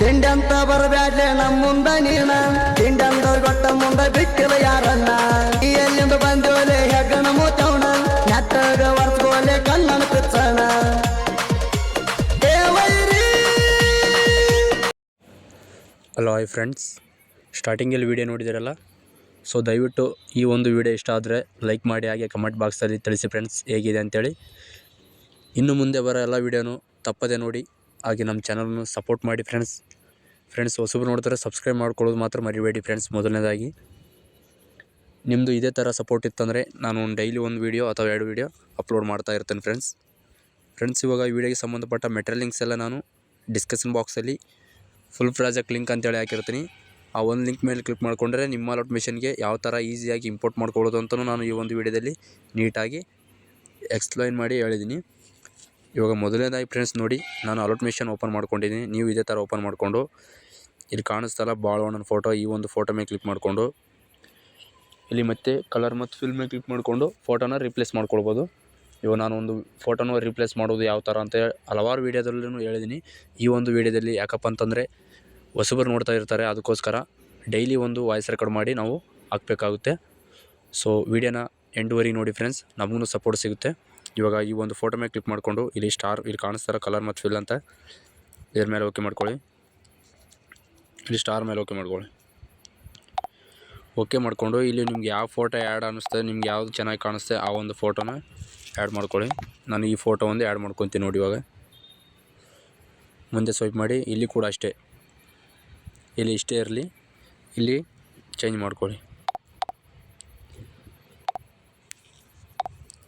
ತಿಂಡಂತ ಬರಬ್ಯಾಡ್ಲೆ ನಮ್ಮ ಮುಂದ ನೀನ. ತಿಂಡಂತ ಗೊಟ್ಟ ಮುಂದ ಬಿಟ್ಟಿಲ್ಲ ಯಾರನ್ನ. ಈ ಎಲ್ಲಿಂದ ಬಂದೋಲೆ ಹೆಗ್ಗಣ ಮೂತವಣ ನೆಟ್ಟಗ ವರ್ಸ್ಕೋಲೆ ಪಿಚ್ಚಣ ದೇವೈರಿ ಹಲೋ ಹಾಯ್ ಫ್ರೆಂಡ್ಸ್ ಸ್ಟಾರ್ಟಿಂಗಲ್ಲಿ ವಿಡಿಯೋ ನೋಡಿದಿರಲ್ಲ? ಸೊ ದಯವಿಟ್ಟು ಈ ಒಂದು ವೀಡಿಯೋ ಇಷ್ಟ ಆದರೆ ಲೈಕ್ ಮಾಡಿ, ಹಾಗೆ ಕಮೆಂಟ್ ಬಾಕ್ಸಲ್ಲಿ ತಿಳಿಸಿ ಫ್ರೆಂಡ್ಸ್ ಹೇಗಿದೆ ಅಂತೇಳಿ. ಇನ್ನು ಮುಂದೆ ಬರೋ ಎಲ್ಲ ವೀಡಿಯೋನು ತಪ್ಪದೆ ನೋಡಿ. ಹಾಗೆ ನಮ್ಮ ಚಾನಲನ್ನು ಸಪೋರ್ಟ್ ಮಾಡಿ ಫ್ರೆಂಡ್ಸ್ ಫ್ರೆಂಡ್ಸ್ ಹೊಸಬ್ರು ನೋಡ್ತಾರೆ ಸಬ್ಸ್ಕ್ರೈಬ್ ಮಾಡ್ಕೊಳ್ಳೋದು ಮಾತ್ರ ಮರಿಬೇಡಿ ಫ್ರೆಂಡ್ಸ್ ಮೊದಲನೇದಾಗಿ. ನಿಮ್ಮದು ಇದೇ ಥರ ಸಪೋರ್ಟ್ ಇತ್ತಂದರೆ ನಾನು ಡೈಲಿ ಒಂದು ವೀಡಿಯೋ ಅಥವಾ ಎರಡು ವೀಡಿಯೋ ಅಪ್ಲೋಡ್ ಮಾಡ್ತಾ ಇರ್ತೇನೆ ಫ್ರೆಂಡ್ಸ್ ಫ್ರೆಂಡ್ಸ್ ಇವಾಗ ಈ ವಿಡಿಯೋಗೆ ಸಂಬಂಧಪಟ್ಟ ಮೆಟೀರಿಯಲ್ ಲಿಂಕ್ಸ್ ಎಲ್ಲ ನಾನು ಡಿಸ್ಕಷನ್ ಬಾಕ್ಸಲ್ಲಿ ಫುಲ್ ಪ್ರಾಜೆಕ್ಟ್ ಲಿಂಕ್ ಅಂತೇಳಿ ಹಾಕಿರ್ತೀನಿ. ಆ ಒಂದು ಲಿಂಕ್ ಮೇಲೆ ಕ್ಲಿಕ್ ಮಾಡಿಕೊಂಡ್ರೆ ನಿಮ್ಮ ಅಲೌಟ್ ಮಿಷನ್ಗೆ ಯಾವ ಥರ ಈಸಿಯಾಗಿ ಇಂಪೋರ್ಟ್ ಮಾಡ್ಕೊಳ್ಳೋದು ಅಂತಲೂ ನಾನು ಈ ಒಂದು ವಿಡಿಯೋದಲ್ಲಿ ನೀಟಾಗಿ ಎಕ್ಸ್ಪ್ಲೈನ್ ಮಾಡಿ ಹೇಳಿದ್ದೀನಿ. ಇವಾಗ ಮೊದಲನೇದಾಗಿ ಫ್ರೆಂಡ್ಸ್ ನೋಡಿ, ನಾನು ಅಲೌಟ್ ಮಿಷನ್ ಓಪನ್ ಮಾಡ್ಕೊಂಡಿದ್ದೀನಿ. ನೀವು ಇದೇ ಥರ ಓಪನ್ ಮಾಡಿಕೊಂಡು, ಇಲ್ಲಿ ಕಾಣಿಸ್ತಲ್ಲ ಬಾಳವಣ್ಣನ ಫೋಟೋ ಈ ಒಂದು ಫೋಟೋ ಮೇಲೆ ಕ್ಲಿಕ್ ಮಾಡಿಕೊಂಡು, ಇಲ್ಲಿ ಮತ್ತೆ ಕಲರ್ ಮತ್ತು ಫಿಲ್ ಮೇಲೆ ಕ್ಲಿಕ್ ಮಾಡಿಕೊಂಡು ಫೋಟೋನ ರಿಪ್ಲೇಸ್ ಮಾಡ್ಕೊಳ್ಬೋದು. ಇವಾಗ ನಾನು ಒಂದು ಫೋಟೋನ ರಿಪ್ಲೇಸ್ ಮಾಡೋದು ಯಾವ ಥರ ಅಂತ ಹಲವಾರು ವೀಡಿಯೋದಲ್ಲೂ ಹೇಳಿದ್ದೀನಿ ಈ ಒಂದು ವೀಡಿಯೋದಲ್ಲಿ ಯಾಕಪ್ಪ ಅಂತಂದರೆ ಹೊಸಬರು ನೋಡ್ತಾ ಇರ್ತಾರೆ, ಅದಕ್ಕೋಸ್ಕರ ಡೈಲಿ ಒಂದು ವಾಯ್ಸ್ ರೆಕಾರ್ಡ್ ಮಾಡಿ ನಾವು ಹಾಕಬೇಕಾಗುತ್ತೆ. ಸೊ ವೀಡಿಯೋನ ಎಂಡುವರೆಗೆ ನೋಡಿ ಫ್ರೆಂಡ್ಸ್ ನಮಗೂ ಸಪೋರ್ಟ್ ಸಿಗುತ್ತೆ. ಇವಾಗ ಈ ಒಂದು ಫೋಟೋ ಮೇಲೆ ಕ್ಲಿಕ್ ಮಾಡಿಕೊಂಡು ಇಲ್ಲಿ ಸ್ಟಾರ್ ಇಲ್ಲಿ ಕಾಣಿಸ್ತಾರ ಕಲರ್ ಮತ್ತು ಫಿಲ್ ಅಂತ ಇದ್ರ ಮೇಲೆ ಓಕೆ ಮಾಡ್ಕೊಳ್ಳಿ. ಇಲ್ಲಿ ಸ್ಟಾರ್ ಮೇಲೆ ಓಕೆ ಮಾಡ್ಕೊಳ್ಳಿ. ಓಕೆ ಮಾಡಿಕೊಂಡು ಇಲ್ಲಿ ನಿಮ್ಗೆ ಯಾವ ಫೋಟೋ ಆ್ಯಡ್ ಅನ್ನಿಸ್ತದೆ ನಿಮ್ಗೆ ಯಾವ್ದು ಚೆನ್ನಾಗಿ ಕಾಣಿಸ್ತದೆ ಆ ಒಂದು ಫೋಟೋನ ಆ್ಯಡ್ ಮಾಡ್ಕೊಳ್ಳಿ. ನಾನು ಈ ಫೋಟೋ ಒಂದು ಆ್ಯಡ್ ಮಾಡ್ಕೊತೀನಿ ನೋಡಿ ಇವಾಗ. ಮುಂದೆ ಸ್ವೈಪ್ ಮಾಡಿ, ಇಲ್ಲಿ ಕೂಡ ಅಷ್ಟೇ. ಇಲ್ಲಿ ಇಷ್ಟೇ ಇರಲಿ. ಇಲ್ಲಿ ಚೇಂಜ್ ಮಾಡ್ಕೊಳ್ಳಿ.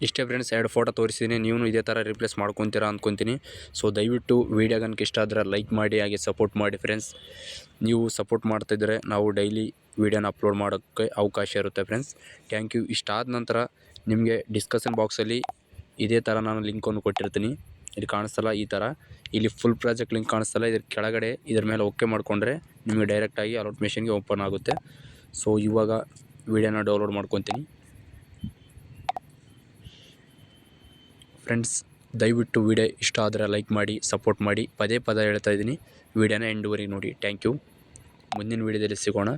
ಇಷ್ಟೇ ಫ್ರೆಂಡ್ಸ್ ಎರಡು ಫೋಟೋ ತೋರಿಸಿದ್ದೀನಿ ನೀವು ಇದೇ ಥರ ರಿಪ್ಲೇಸ್ ಮಾಡ್ಕೊತೀರಾ ಅಂದ್ಕೊತೀನಿ ಸೊ ದಯವಿಟ್ಟು ವೀಡಿಯೋ ಕనుక ಇಷ್ಟ ಆದರೆ ಲೈಕ್ ಮಾಡಿ, ಹಾಗೆ ಸಪೋರ್ಟ್ ಮಾಡಿ ಫ್ರೆಂಡ್ಸ್ ನೀವು ಸಪೋರ್ಟ್ ಮಾಡ್ತಿದ್ರೆ ನಾವು ಡೈಲಿ ವೀಡಿಯೋನ ಅಪ್ಲೋಡ್ ಮಾಡೋಕ್ಕೆ ಅವಕಾಶ ಇರುತ್ತೆ ಫ್ರೆಂಡ್ಸ್ ಥ್ಯಾಂಕ್ ಯು ಇಷ್ಟಾದ ನಂತರ ನಿಮಗೆ ಡಿಸ್ಕಷನ್ ಬಾಕ್ಸಲ್ಲಿ ಇದೇ ಥರ ನಾನು ಲಿಂಕನ್ನು ಕೊಟ್ಟಿರ್ತೀನಿ. ಇಲ್ಲಿ ಕಾಣಿಸ್ತಲ್ಲ ಈ ಥರ ಇಲ್ಲಿ ಫುಲ್ ಪ್ರಾಜೆಕ್ಟ್ ಲಿಂಕ್ ಕಾಣಿಸ್ತಲ್ಲ. ಇದ್ರ ಕೆಳಗಡೆ ಇದ್ರ ಮೇಲೆ ಓಕೆ ಮಾಡಿಕೊಂಡ್ರೆ ನಿಮಗೆ ಡೈರೆಕ್ಟಾಗಿ ಅಲೌಟ್ ಮೆಷಿನ್ಗೆ ಓಪನ್ ಆಗುತ್ತೆ. ಸೊ ಇವಾಗ ವೀಡಿಯೋನ ಡೌನ್ಲೋಡ್ ಮಾಡ್ಕೊತೀನಿ. ಫ್ರೆಂಡ್ಸ್, ದಯವಿಟ್ಟು ವಿಡಿಯೋ ಇಷ್ಟ ಆದರೆ ಲೈಕ್ ಮಾಡಿ ಸಪೋರ್ಟ್ ಮಾಡಿ. ಪದೇ ಪದೇ ಹೇಳ್ತಾ ಇದ್ದೀನಿ. ವಿಡಿಯೋನ ಎಂಡುವರೆಗೆ ನೋಡಿ. ಥ್ಯಾಂಕ್ ಯು ಮುಂದಿನ ವೀಡಿಯೋದಲ್ಲಿ ಸಿಗೋಣ.